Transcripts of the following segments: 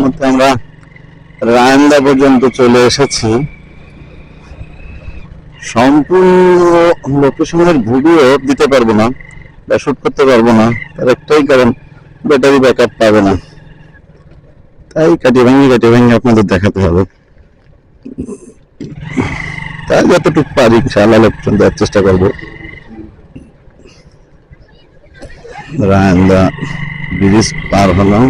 রহমতে আমরা রায়ন্দা পর্যন্ত চলে এসেছি। সম্পূর্ণ লোকেশনের ভিডিও দিতে পারব না, বা শুট করতে পারব না, তার একটাই কারণ ব্যাটারি ব্যাকআপ পাবে না। তাই কাটিয়ে ভেঙে কাটিয়ে ভেঙে আপনাদের দেখাতে হবে। তাই যতটুকু পারি ইনশাআল্লাহ লোকজন দেওয়ার চেষ্টা করব। রায়ন্দা ব্রিজ পার হলাম।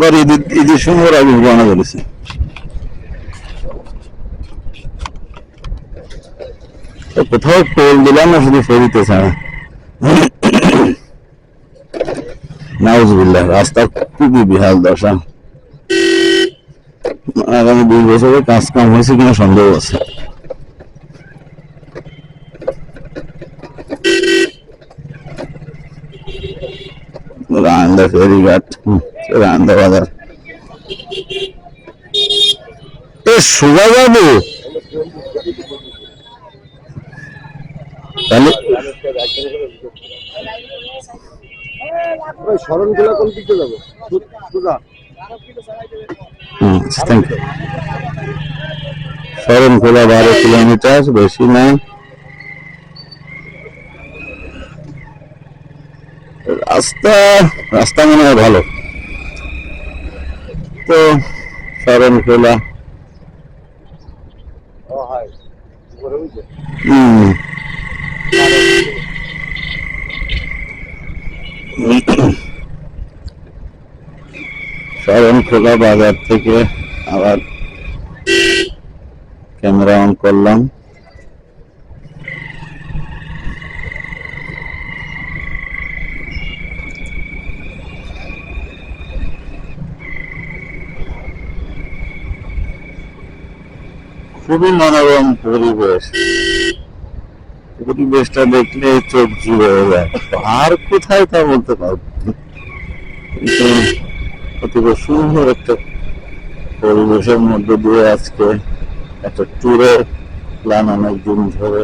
আবার ঈদের ঈদের সময় আগে বানা বলেছে কোথাও টোল দিলাম না, শুধু ফেরিতে ছাড়া নাউজুবিল্লাহ রাস্তার খুবই বিহাল দশা। আগামী দুই বছরে কাজ কাম হয়েছে কিনা সন্দেহ আছে। রান্দা ফেরিঘাট রান্দা বাজার এ সুগা বাবু। তাহলে স্মরণগুলা কোন খোলা বারো কিলোমিটার, বেশি নাই। রাস্তা রাস্তা মনে হয় ভালো। তো সারণ খেলা শরণ খোলা বাজার থেকে আবার ক্যামেরা অন করলাম। খুবই মনোরম পরিবেশ পরিবেশটা দেখলে চোখ জুড়ে যায় আর কোথায় তা বলতে পারব। কিন্তু অতীব সুন্দর একটা পরিবেশের মধ্যে দিয়ে আজকে একটা ট্যুরের প্ল্যান অনেক দিন ধরে।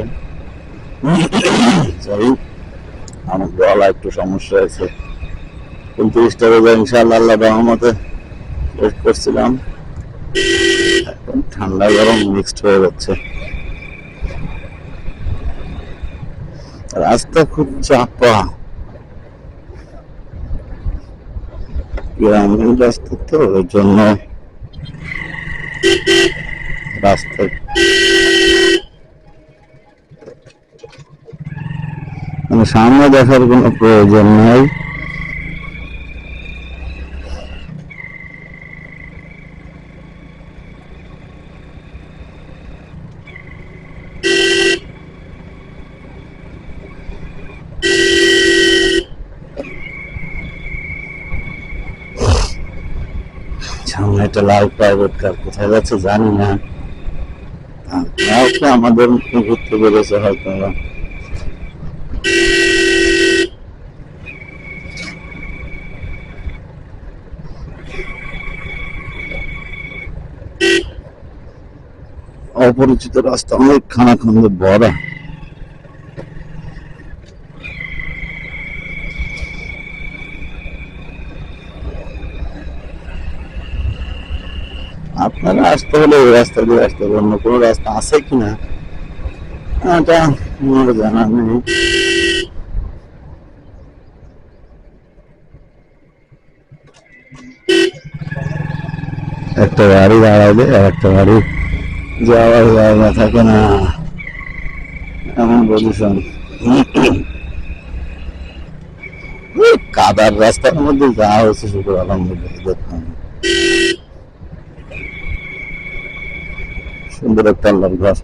যাই আমার গলা একটু সমস্যা আছে। উনত্রিশটা রোজা ইনশাআল্লাহ আল্লাহ রহমতে করছিলাম। ঠান্ডা গরম মিক্সড হয়ে যাচ্ছে। রাস্তা খুব চাপা। গ্রামীণ রাস্তা তো, ওই জন্য রাস্তা মানে সামনে দেখার কোনো প্রয়োজন নাই সামনে একটা লাল প্রাইভেট কার কোথায় যাচ্ছে জানি না। আমাদের ঘুরতে বেরোছে হয়তো অপরিচিত রাস্তা অনেক খানাখন্দে বড়। আপনারা আসতে হলে ওই রাস্তা দিয়ে আসতে হবে, অন্য কোনো রাস্তা আছে কিনা? এটা আমার জানা নেই। একটা গাড়ি দাঁড়াবে আর একটা গাড়ি যাওয়ার জায়গা থাকে না। এমন পজিশন কাদার রাস্তার মধ্যে যাওয়া হয়েছে শুধু আলহামদুলিল্লাহ। সুন্দর একটা আল্লাহর ঘর